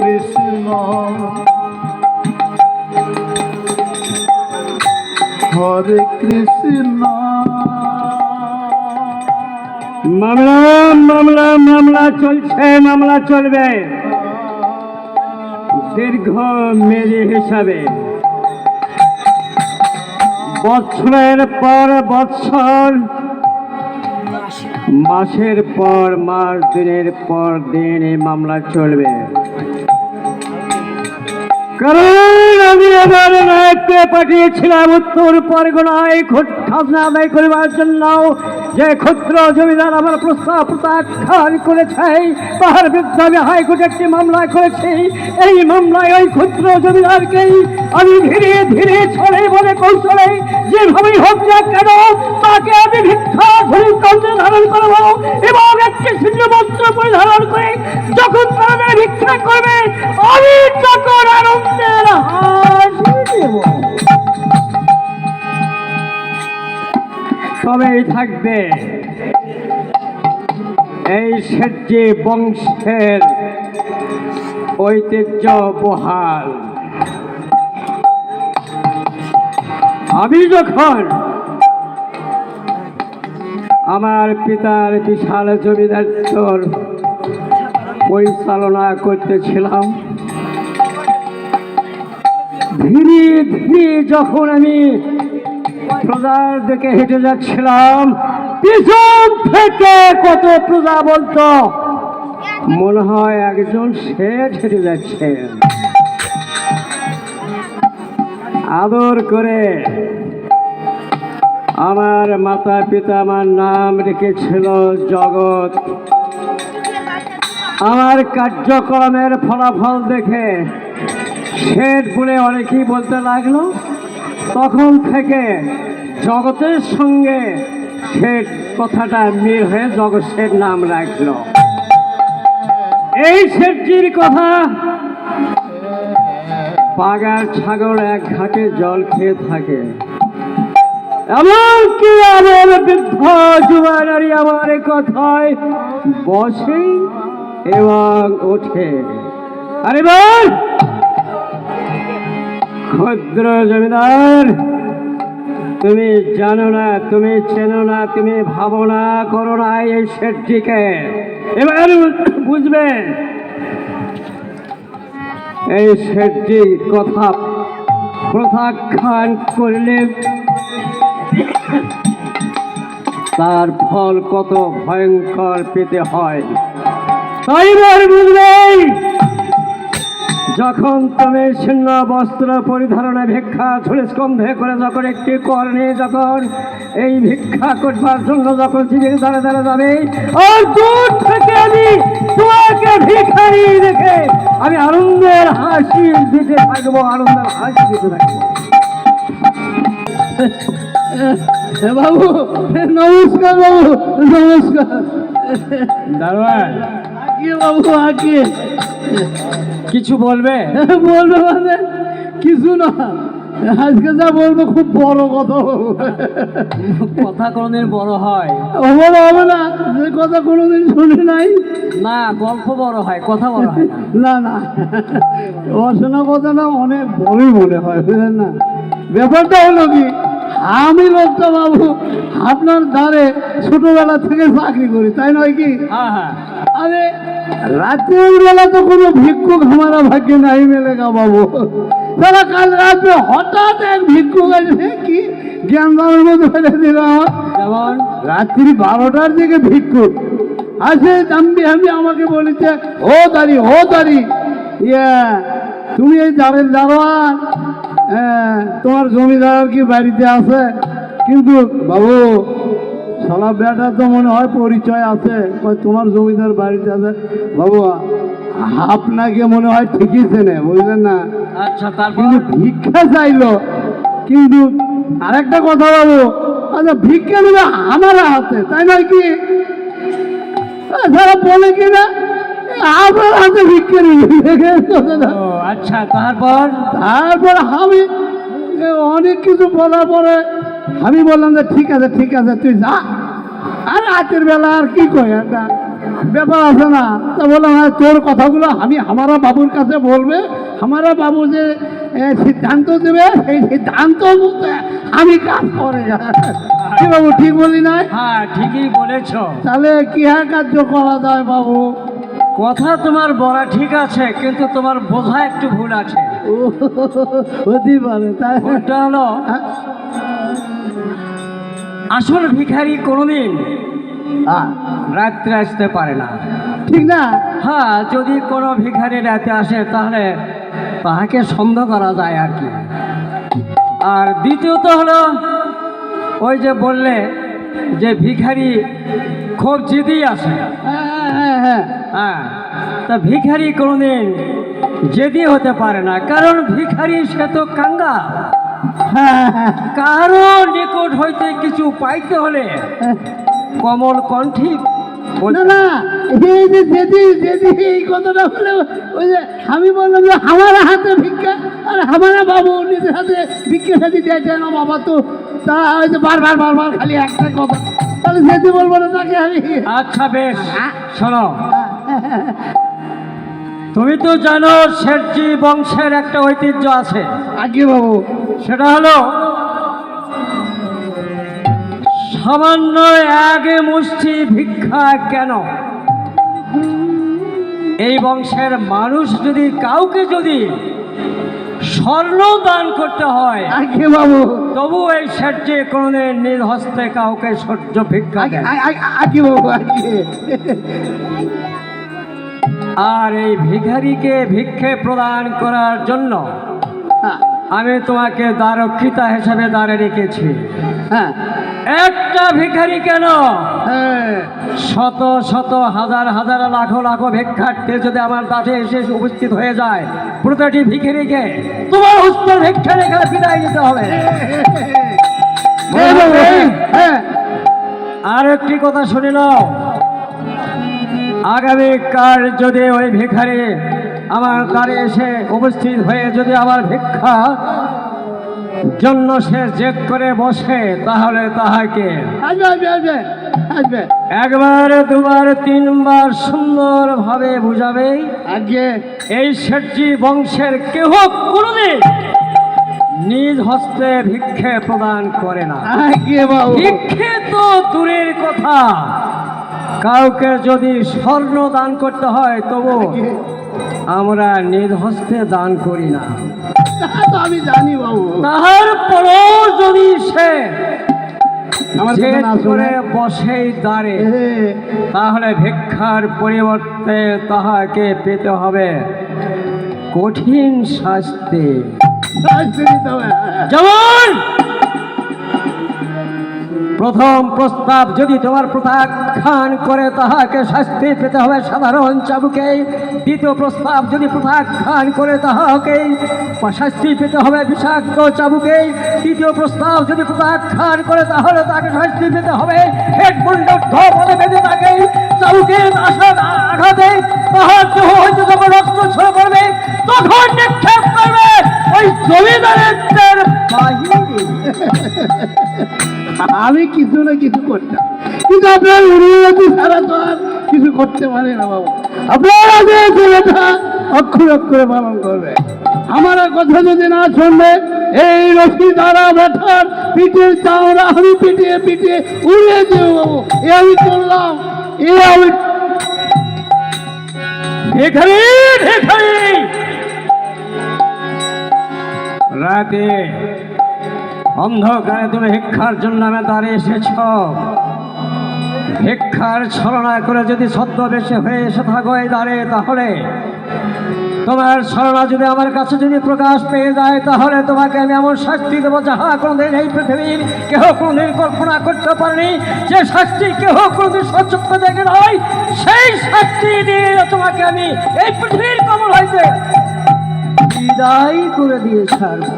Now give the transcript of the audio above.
কৃষ্ণ। হরে কৃষ্ণ। মামলা মামলা মামলা চলছে, মামলা চলবে। দীর্ঘ মেরি হিসাবে। বছরের পর বছর, মাসের পর মাস, দিনের পর দিন এই মামলা চলবে। কারণ আমি আমার নায়ককে পাঠিয়েছিলাম উত্তর পরগনায় খোঁজ খাজনা আদায় করবার জন্য যে ক্ষুদ্র জমিদার আমার প্রস্তাব প্রত্যাখ্যান করেছে তার বিরুদ্ধে আমি হাইকোর্টে একটি মামলা করেছি। এই মামলায় ওই ক্ষুদ্র জমিদারকেই আমি ধীরে ধীরে ছড়ে বলে কৌশলে যেভাবেই হোক না কেন, তাকে আমি ভিক্ষা থাকবে। এই শেঠজি বংশের ঐতিহ্য বহাল আমি যখন আমার পিতার বিশাল জমিদার পরিচালনা করতেছিলাম, ধীরে ধীরে যখন আমি প্রজার দিকে হেঁটে যাচ্ছিলাম, পিছন থেকে কত প্রজা বলতো? মনে হয় একজন শেঠ হেঁটে যাচ্ছে। আদর করে আমার মাতা পিতা আমার নাম রেখেছিল জগৎ। আমার কার্যক্রমের ফলাফল দেখে শেঠ বলে অনেকেই বলতে লাগল তখন থেকে জগতের সঙ্গে সে কথাটা মিল হয়ে জগৎ শেঠ নাম রাখল? এই শেঠজির কথা পাগার ছাগল এক ঘাটে জল খেয়ে থাকে। এমনকি আমার বৃদ্ধ যুবানারি আমার কথায় বসে এবং ওঠে। আরে বল! ক্ষুদ্র জমিদার, তুমি জানো না, তুমি চেনো না, তুমি ভাবো না, করো না এই শেঠটিকে। এবার বুঝবে, এই শেঠটি কথা প্রত্যাখ্যান করলে তার ফল কত ভয়ঙ্কর পেতে হয়। তাই বুঝবেই যখন তুমি ছিন্ন বস্ত্র পরিধারণে ভিক্ষা ছুড়ে স্কন্ধে করে যখন একটি কর্ণে যখন এই ভিক্ষা করবার জন্য যখন শিবির দাঁড়ে দাঁড়ে যাবে আর দূর থেকে আমি তোমাকে ভিখারি দেখে আমি আনন্দের হাসি দিতে থাকব আনন্দের হাসি দিতে থাকব। বাবু নমস্কার বাবু নমস্কার। দারোয়ান। বাবু আগে। কিছু বলবে? বলবে মানে? কিছু না। আজকে যা বলব খুব বড় কথা কথা কোনদিন বড় হয়। বড় হবে না। যে কথা কোনোদিন শুনি নাই। না গল্প বড় হয় কথা বড় হয় না। না না। অশোনা কথাটা অনেক বড়ই মনে হয় বুঝলেন না? ব্যাপারটা হলো কি আমি লোকটা বাবু আপনার দ্বারে ছোটবেলা থেকে চাকরি করি তাই নয় কি? হ্যাঁ হ্যাঁ। আরে রাতের বেলা তো কোনো ভিক্ষুক আমার ভাগ্যে নাই মেলেগা বাবু। তারা কাল রাতে হঠাৎ এক ভিক্ষুক আসবে কি জ্ঞান দামের মধ্যে ফেলে দিল আমার। যেমন রাত্রি বারোটার দিকে ভিক্ষুক। আসে দাম্বি আমি আমাকে বলেছে ও দাঁড়ি ও দাঁড়ি ইয়া তুমি এই দাঁড়ের হ্যাঁ তোমার জমিদার কি বাড়িতে আছে? কিন্তু বাবু সালা বেটা তো মনে হয় পরিচয় আছে। তোমার জমিদার বাড়িতে আছে। বাবু আপনাকে মনে হয় ঠিকই চেনে বুঝলেন না? আচ্ছা তারপর? কিন্তু ভিক্ষা চাইলো। কিন্তু আরেকটা কথা বাবু আচ্ছা ভিক্ষা দেবে আমার হাতে তাই নয় কি? যারা বলে কি না? আপনার হাতে ভিক্ষা নিবে আচ্ছা তারপর? তারপর আমি অনেক কিছু বলার পরে আমি বললাম যে ঠিক আছে ঠিক আছে তুই যা। আর রাতের বেলা আর কি কয় একটা ব্যাপার আছে না? তা বললাম হ্যাঁ তোর কথাগুলো আমি আমারা বাবুর কাছে বলবে। আমারা বাবু যে সিদ্ধান্ত দেবে সেই সিদ্ধান্ত আমি কাজ করে কি বাবু ঠিক বলি না হ্যাঁ ঠিকই বলেছ। তাহলে কি হ্যাঁ কার্য করা যায় বাবু? কথা তোমার বলা ঠিক আছে কিন্তু তোমার বোঝা একটু ভুল আছে। ও হতেই পারে তাই ভুলটা হলো হ্যাঁ? আসল ভিখারি কোনোদিন হ্যাঁ, রাত্রে আসতে পারে না। ঠিক না? হ্যাঁ যদি কোনো ভিখারি রাতে আসে তাহলে তাহাকে সন্দেহ করা যায় আর কি। আর দ্বিতীয়ত হলো ওই যে বললে যে ভিখারি খুব জিদি আসে। হ্যাঁ হ্যাঁ হ্যাঁ হ্যাঁ। তা ভিখারি কোনোদিন জেদি হতে পারে না কারণ ভিখারি সে তো কাঙ্গা হ্যাঁ হ্যাঁ কারও নিকট হইতে কিছু পাইতে হলে কমল কণ্ঠী না না এই যে যেদি যেদি এই কথাটা বলে ওই যে আমি বললাম যে আমার হাতে ভিক্ষা আর আমার বাবু নিজের হাতে ভিক্ষা সাথে দিয়েছে না বাবা তো তা ওই যে বারবার বারবার খালি একটা কথা। তাহলে যেদি বলব না তাকে আমি আচ্ছা বেশ। শোনো। তুমি তো জানো শেঠজি বংশের একটা ঐতিহ্য আছে। আগে বাবু। সেটা হলো সামান্য আগে মুষ্টি ভিক্ষা কেন? এই বংশের মানুষ যদি কাউকে যদি স্বর্ণ দান করতে হয় আগে বাবু। তবু এই শেঠজি কোনোদিন হস্তে কাউকে সহ্য ভিক্ষা আগে বাবু আগে আর এই ভিখারিকে ভিক্ষে প্রদান করার জন্য হ্যাঁ, আমি তোমাকে দ্বারক্ষিতা হিসেবে দাঁড়ে রেখেছি। হ্যাঁ। একটা ভিখারি কেন? হ্যাঁ। শত শত হাজার হাজার লাখো লাখো ভিক্ষার্থী যদি আমার কাছে এসে উপস্থিত হয়ে যায় প্রতিটি ভিখারিকে তোমার উত্তর ভিক্ষা রেখে বিদায় দিতে হবে। হ্যাঁ। আর একটি কথা শুনে নাও। আগামীকাল যদি ওই ভিখারি আমার দ্বারে এসে উপস্থিত হয়ে যদি আমার ভিক্ষা জন্য সে জেদ করে বসে তাহলে তাহাকে একবার দুবার তিনবার সুন্দরভাবে বুঝাবে এই শেঠজি বংশের কেহ কোনোদিন নিজ হস্তে ভিক্ষে প্রদান করে না। ভিক্ষে তো দূরের কথা। কাউকে যদি স্বর্ণ দান করতে হয় তবু আমরা নিজ হস্তে দান করি না। আমি জানি বাবু। যদি সে করে বসেই দাঁড়ে তাহলে ভিক্ষার পরিবর্তে তাহাকে পেতে হবে কঠিন শাস্তি। যেমন প্রথম প্রস্তাব যদি তোমার প্রত্যাখ্যান করে, তাহাকে শাস্তি পেতে হবে সাধারণ চাবুকে। দ্বিতীয় প্রস্তাব যদি প্রত্যাখ্যান করে, তাহাকে শাস্তি পেতে হবে বিষাক্ত চাবুকে। তৃতীয় প্রস্তাব যদি প্রত্যাখ্যান করে, তাহলে তাকে শাস্তি পেতে হবে তাকে। চাবুকের আশা আঘাতে তাহার দেহ হইতে যখন রক্ত ছড়ে পড়বে, তখন নিক্ষেপ করবে ওই জমিদারের আমি কিছু না কিছু করতাম। কিন্তু আপনার অনুমতি ছাড়া তো আর কিছু করতে পারে না বাবু। আপনার আগে ছেলেটা অক্ষর অক্ষরে পালন করবে। আমার কথা যদি না শুনবে, এই রশি দ্বারা ব্যথার পিঠের চামড়া আমি পিটিয়ে পিটিয়ে উড়িয়ে দেবো এ আমি করলাম এ আমি ভিখারি ভিখারি রাতে অন্ধকারে তুমি ভিক্ষার জন্য আমি দাঁড়িয়ে এসেছ। ভিক্ষার ছলনা করে যদি ছদ্মবেশে হয়ে এসে থাকো এই দাঁড়ে তাহলে তোমার ছলনা যদি আমার কাছে যদি প্রকাশ পেয়ে যায়, তাহলে তোমাকে আমি এমন শাস্তি দেবো যাহা কোনোদিন এই পৃথিবীর কেহ কোনোদিন কল্পনা করতে পারেনি। যে শাস্তি কেহ কোনোদিন সচক্ষ দেখে নয় সেই শাস্তি দিয়ে তোমাকে আমি এই পৃথিবীর কমল হইতে বিদায় করে দিয়ে ছাড়ব।